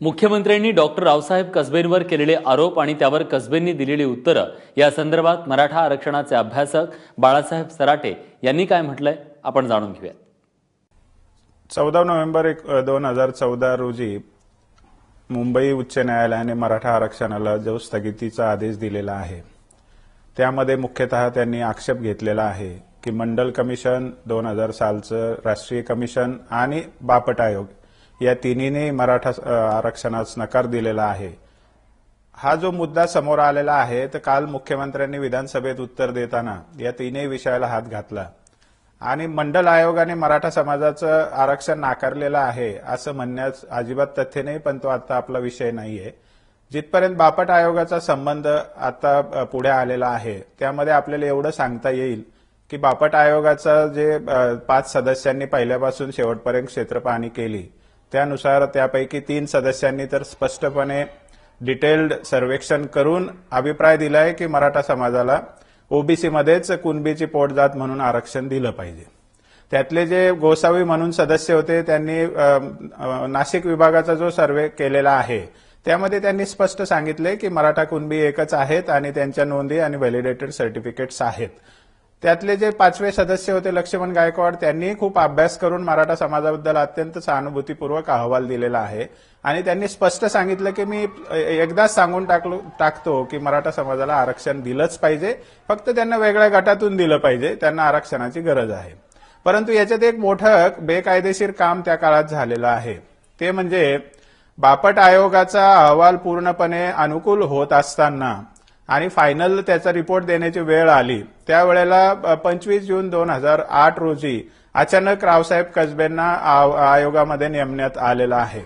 मुख्यमंत्र्यांनी डॉक्टर रावसाहेब कसबेंवर केलेले आरोप आणि त्यावर कसबेंनी दिलेली उत्तरं या संदर्भात मराठा आरक्षणाचे अभ्यासक बाळासाहेब सराटे यांनी काय म्हटलंय आपण जाणून घेऊया चौदा नोव्हेंबर एक दोन हजार चौदा रोजी मुंबई उच्च न्यायालयाने मराठा आरक्षणाला जो स्थगितीचा आदेश दिलेला आहे. त्यामध्ये मुख्यतः त्यांनी आक्षेप घेतलेला आहे की मंडल कमिशन दोन हजार सालचं राष्ट्रीय कमिशन आणि बापट आयोग या तिन्हीने मराठा आरक्षणास नकार दिलेला आहे. हा जो मुद्दा समोर आलेला आहे तर काल मुख्यमंत्र्यांनी विधानसभेत उत्तर देताना या तीनही विषयाला हात घातला. आणि मंडल आयोगाने मराठा समाजाचं आरक्षण नाकारलेलं आहे असं म्हणण्यास अजिबात तथ्य नाही पण तो आता आपला विषय नाहीये. जिथपर्यंत बापट आयोगाचा संबंध आता पुढे आलेला आहे त्यामध्ये आपल्याला एवढं सांगता येईल की बापट आयोगाचा जे पाच सदस्यांनी पहिल्यापासून शेवटपर्यंत क्षेत्रपाहणी केली त्यानुसार त्यापैकी तीन सदस्यांनी तर स्पष्टपणे डिटेल्ड सर्वेक्षण करून अभिप्राय दिलाय की मराठा समाजाला ओबीसीमध्येच कुणबीची कुणबीची पोटजात म्हणून आरक्षण दिलं पाहिजे. त्यातले जे गोसावी म्हणून सदस्य होते त्यांनी नाशिक विभागाचा जो सर्वे केलेला आहे त्यामध्ये त्यांनी स्पष्ट सांगितले की मराठा कुणबी एकच आहेत आणि त्यांच्या नोंदी आणि व्हॅलिडेटेड सर्टिफिकेट्स आहेत. त्यातले जे पाचवे सदस्य होते लक्ष्मण गायकवाड त्यांनी खूप अभ्यास करून मराठा समाजाबद्दल अत्यंत सहानुभूतीपूर्वक अहवाल दिलेला आहे. आणि त्यांनी स्पष्ट सांगितलं की मी एकदाच सांगून टाकलो टाकतो की मराठा समाजाला आरक्षण दिलंच पाहिजे. फक्त त्यांना वेगळ्या गटातून दिलं पाहिजे. त्यांना आरक्षणाची गरज आहे. परंतु याच्यात एक मोठं बेकायदेशीर काम त्या काळात झालेलं आहे. ते म्हणजे बापट आयोगाचा अहवाल पूर्णपणे अनुकूल होत असताना आणि फायनल त्याचा रिपोर्ट देण्याची वेळ आली. त्यावेळेला पंचवीस जून दोन हजार आठ रोजी अचानक रावसाहेब कसबेंना आ- आयोगामध्ये नेमण्यात आलेलं आहे.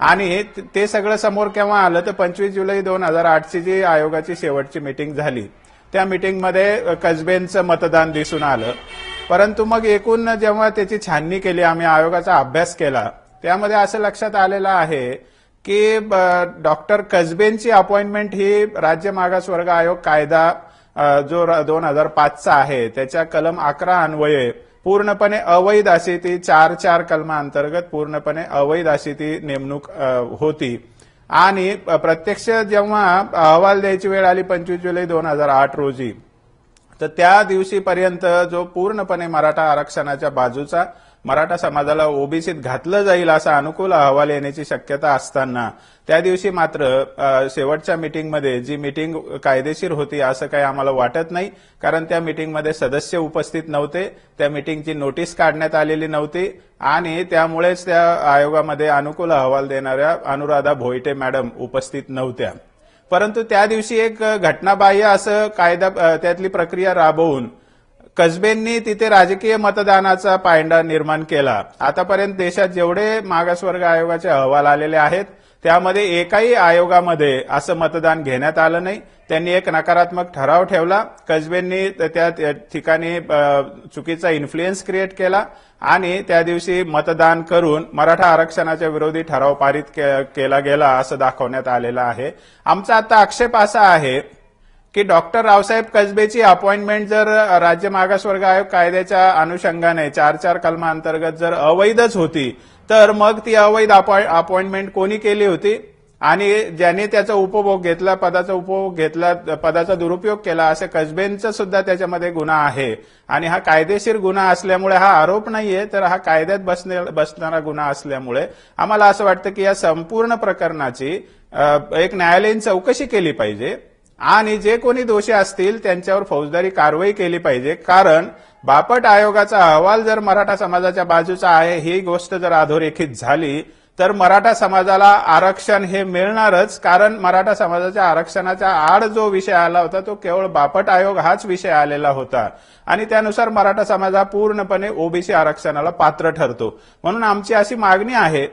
आणि ते सगळं समोर केव्हा आलं तर पंचवीस जुलै दोन हजार आठची जी आयोगाची शेवटची मिटिंग झाली. त्या मिटिंगमध्ये कसबेंचं मतदान दिसून आलं. परंतु मग एकूण जेव्हा त्याची छाननी केली आम्ही आयोगाचा अभ्यास केला त्यामध्ये असं लक्षात आलेलं आहे की डॉक्टर कसबेंची अपॉइंटमेंट ही राज्य मागासवर्ग आयोग कायदा जो दोन हजार पाचचा आहे त्याच्या कलम अकरा अन्वये पूर्णपणे अवैध अशी ती चार चार कलमांतर्गत पूर्णपणे अवैध अशी ती नेमणूक होती. आणि प्रत्यक्ष जेव्हा अहवाल द्यायची वेळ आली पंचवीस जुलै दोन हजार आठ रोजी तर त्या दिवशीपर्यंत जो पूर्णपणे मराठा आरक्षणाच्या बाजूचा मराठा समाजाला ओबीसीत घातलं जाईल असा अनुकूल अहवाल येण्याची शक्यता असताना त्या दिवशी मात्र शेवटच्या मिटिंगमध्ये जी मिटिंग कायदेशीर होती असं काही आम्हाला वाटत नाही कारण त्या मिटिंगमध्ये सदस्य उपस्थित नव्हते त्या मिटिंगची नोटीस काढण्यात आलेली नव्हती आणि त्यामुळेच त्या आयोगामध्ये अनुकूल अहवाल देणाऱ्या अनुराधा भोईटे मॅडम उपस्थित नव्हत्या. परंतु त्या दिवशी एक घटनाबाह्य असं कायदा त्यातली प्रक्रिया राबवून कसबेंनी तिथे राजकीय मतदानाचा पायंडा निर्माण केला. आतापर्यंत देशात जेवढे मागासवर्ग आयोगाचे अहवाल आलेले आहेत त्यामध्ये एकाही आयोगामध्ये असं मतदान घेण्यात आलं नाही. त्यांनी एक नकारात्मक ठराव ठेवला. कसबेंनी त्या ठिकाणी चुकीचा इन्फ्लुएन्स क्रिएट केला आणि त्या दिवशी मतदान करून मराठा आरक्षणाच्या विरोधी ठराव पारित के- केला गेला असं दाखवण्यात आलेलं आहे. आमचा आता आक्षेप असा आहे की डॉक्टर रावसाहेब कसबेची अपॉइंटमेंट जर राज्य मागासवर्ग आयोग कायद्याच्या अनुषंगाने चार चार कलमांतर्गत जर अवैधच होती तर मग ती अवैध अपॉइंटमेंट कोणी केली होती? आणि ज्याने त्याचा उपभोग घेतला पदाचा उपभोग घेतला पदाचा दुरुपयोग केला असे कसबेंचा सुद्धा त्याच्यामध्ये गुन्हा आहे. आणि हा कायदेशीर गुन्हा असल्यामुळे हा आरोप नाहीये तर हा कायद्यात बसणे बसणारा गुन्हा असल्यामुळे आम्हाला असं वाटतं की या संपूर्ण प्रकरणाची एक न्यायालयीन चौकशी केली पाहिजे. आणि जे कोणी दोषी असतील त्यांच्यावर फौजदारी कारवाई केली पाहिजे. कारण बापट आयोगाचा अहवाल जर मराठा समाजाच्या बाजूचा आहे ही गोष्ट जर अधोरेखित झाली तर मराठा समाजाला आरक्षण हे मिळणारच. कारण मराठा समाजाच्या आरक्षणाच्या आड जो विषय आला होता तो केवळ बापट आयोग हाच विषय आलेला होता. आणि त्यानुसार मराठा समाज हा पूर्णपणे ओबीसी आरक्षणाला पात्र ठरतो. म्हणून आमची अशी मागणी आहे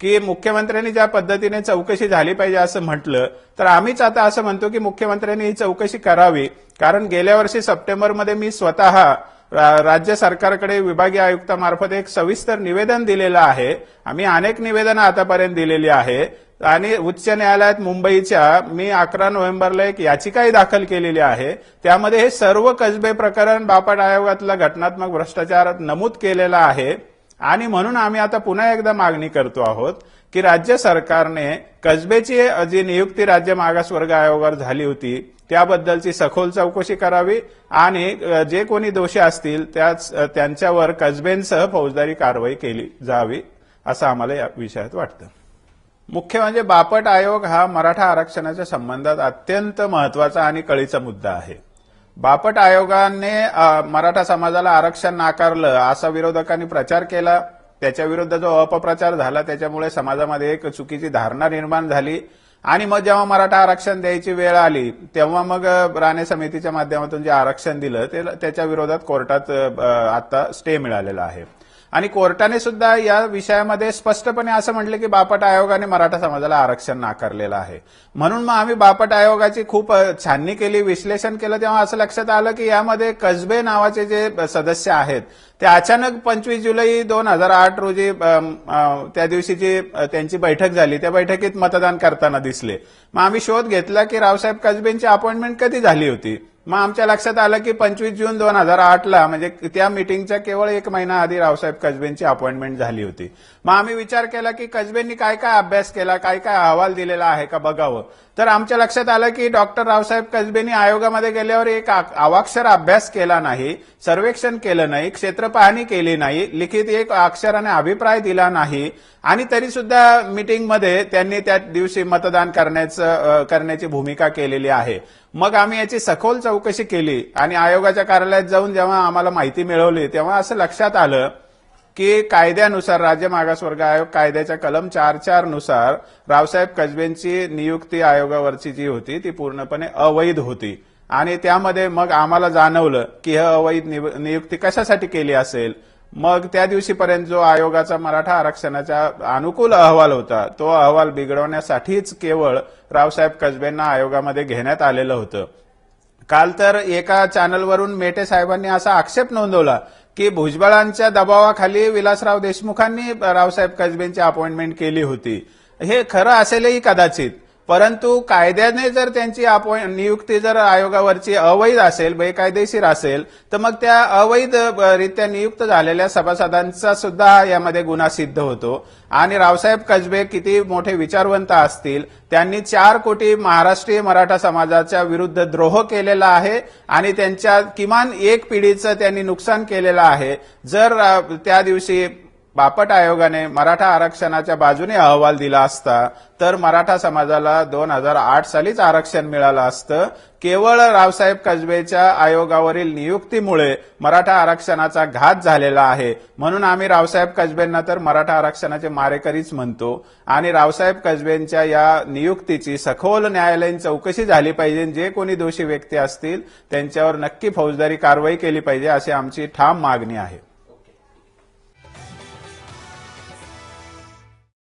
की मुख्यमंत्र्यांनी ज्या पद्धतीने चौकशी झाली पाहिजे असं म्हटलं तर आम्हीच आता असं म्हणतो की मुख्यमंत्र्यांनी ही चौकशी करावी. कारण गेल्या वर्षी सप्टेंबरमध्ये मी स्वतः रा- राज्य सरकारकडे विभागीय आयुक्तामार्फत एक सविस्तर निवेदन दिलेलं आहे. आम्ही अनेक निवेदनं आतापर्यंत दिलेली आहे. आणि उच्च न्यायालयात मुंबईच्या मी अकरा नोव्हेंबरला एक याचिकाही दाखल केलेली आहे. त्यामध्ये हे सर्व कसबे प्रकरण बापट आयोगातला घटनात्मक भ्रष्टाचार नमूद केलेला आहे. आणि म्हणून आम्ही आता पुन्हा एकदा मागणी करतो आहोत की राज्य सरकारने कसबेची जी नियुक्ती राज्य मागासवर्ग आयोगावर झाली होती त्याबद्दलची सखोल चौकशी करावी आणि जे कोणी दोषी असतील त्याच त्यांच्यावर कसबेंसह फौजदारी कारवाई केली जावी असं आम्हाला या विषयात वाटतं. मुख्य म्हणजे बापट आयोग हा मराठा आरक्षणाच्या संबंधात अत्यंत महत्त्वाचा आणि कळीचा मुद्दा आहे. बापट आयोगाने मराठा समाजाला आरक्षण नाकारलं असा विरोधकांनी प्रचार केला. त्याच्या विरुद्ध जो अपप्रचार झाला त्याच्यामुळे समाजामध्ये एक चुकीची धारणा निर्माण झाली. आणि मग जेव्हा मराठा आरक्षण द्यायची वेळ आली तेव्हा मग राणे समितीच्या माध्यमातून जे आरक्षण दिलं ते त्याच्या विरोधात कोर्टात आता स्टे मिळालेला आहे. आणि कोर्टाने सुद्धा या विषयामध्ये स्पष्टपणे असं म्हटलं की बापट आयोगाने मराठा समाजाला आरक्षण नाकारलेलं आहे. म्हणून मग आम्ही बापट आयोगाची खूप छाननी केली विश्लेषण केलं तेव्हा असं लक्षात आलं की यामध्ये कसबे नावाचे जे सदस्य आहेत ते अचानक पंचवीस जुलै दोन हजार आठ रोजी त्या दिवशीची जी त्यांची बैठक झाली त्या बैठकीत मतदान करताना दिसले. मग आम्ही शोध घेतला की रावसाहेब कसबेंची अपॉइंटमेंट कधी झाली होती? मग आमच्या लक्षात आलं की पंचवीस जून दोन हजार आठला म्हणजे त्या मिटिंगच्या केवळ एक महिना आधी रावसाहेब कसबेंची अपॉइंटमेंट झाली होती. मग आम्ही विचार केला की कसबेंनी काय काय अभ्यास केला काय काय अहवाल दिलेला आहे का बघावं. तर आमच्या लक्षात आलं की डॉक्टर रावसाहेब कसबेंनी आयोगामध्ये गेल्यावर एक अवाक्षर अभ्यास केला नाही सर्वेक्षण केलं नाही क्षेत्र पाहणी केली नाही लिखित एक अक्षराने अभिप्राय दिला नाही आणि तरी सुद्धा मिटिंगमध्ये त्यांनी त्या दिवशी मतदान करण्याचं करण्याची भूमिका केलेली आहे. मग आम्ही याची सखोल चौकशी केली आणि आयोगाच्या कार्यालयात जाऊन जेव्हा आम्हाला माहिती मिळवली तेव्हा असं लक्षात आलं की कायद्यानुसार राज्य मागासवर्ग आयोग कायद्याच्या कलम चार चारनुसार रावसाहेब कसबेंची नियुक्ती आयोगावरची जी होती ती पूर्णपणे अवैध होती. आणि त्यामध्ये मग आम्हाला जाणवलं की हे अवैध निव- नियुक्ती कशासाठी केली असेल? मग त्या दिवशीपर्यंत जो आयोगाचा मराठा आरक्षणाचा अनुकूल अहवाल होता तो अहवाल बिघडवण्यासाठीच केवळ रावसाहेब कसबेंना आयोगामध्ये घेण्यात आलेलं होतं. काल तर एका चॅनलवरून मेटे साहेबांनी असा आक्षेप नोंदवला की भुजबळांच्या दबावाखाली विलासराव देशमुखांनी रावसाहेब कसबेंची अपॉइंटमेंट केली होती. हे खरं असेलही कदाचित. परंतु कायद्याने जर त्यांची नियुक्ती जर आयोगावरची अवैध असेल बेकायदेशीर असेल तर मग त्या अवैधरित्या नियुक्त झालेल्या सभासदांचा सुद्धा यामध्ये गुन्हा सिद्ध होतो. आणि रावसाहेब कसबे किती मोठे विचारवंत असतील त्यांनी चार कोटी महाराष्ट्रीय मराठा समाजाच्या विरुद्ध द्रोह केलेला आहे आणि त्यांच्या किमान एक पिढीचं त्यांनी नुकसान केलेलं आहे. जर त्या दिवशी बापट आयोगाने मराठा आरक्षणाच्या बाजूने अहवाल दिला असता तर मराठा समाजाला दोन हजार आठ सालीच आरक्षण मिळालं असतं. केवळ रावसाहेब कसबेच्या आयोगावरील नियुक्तीमुळे मराठा आरक्षणाचा घात झालेला आहे. म्हणून आम्ही रावसाहेब कसबेंना तर मराठा आरक्षणाचे मारेकरीच म्हणतो. आणि रावसाहेब कसबेंच्या या नियुक्तीची सखोल न्यायालयीन चौकशी झाली पाहिजे. जे कोणी दोषी व्यक्ती असतील त्यांच्यावर नक्की फौजदारी कारवाई केली पाहिजे अशी आमची ठाम मागणी आहे.